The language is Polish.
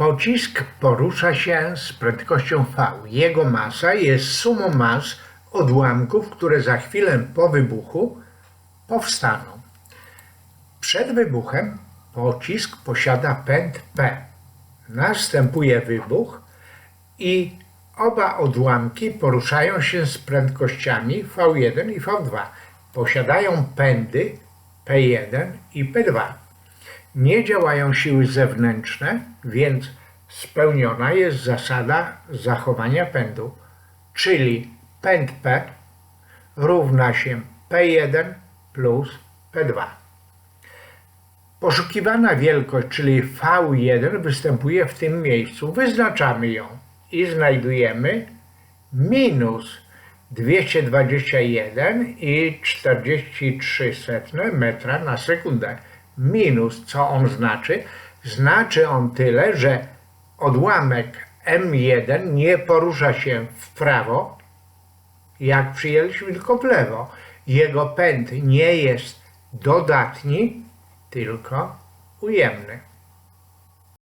Pocisk porusza się z prędkością v. Jego masa jest sumą mas odłamków, które za chwilę po wybuchu powstaną. Przed wybuchem pocisk posiada pęd P. Następuje wybuch i oba odłamki poruszają się z prędkościami V1 i V2. Posiadają pędy P1 i P2. Nie działają siły zewnętrzne, więc spełniona jest zasada zachowania pędu, czyli pęd P równa się P1 plus P2. Poszukiwana wielkość, czyli V1 występuje w tym miejscu. Wyznaczamy ją i znajdujemy minus 221 i 43 setne metra na sekundę. Minus, co on znaczy? Znaczy on tyle, że odłamek M1 nie porusza się w prawo, jak przyjęliśmy, tylko w lewo. Jego pęd nie jest dodatni, tylko ujemny.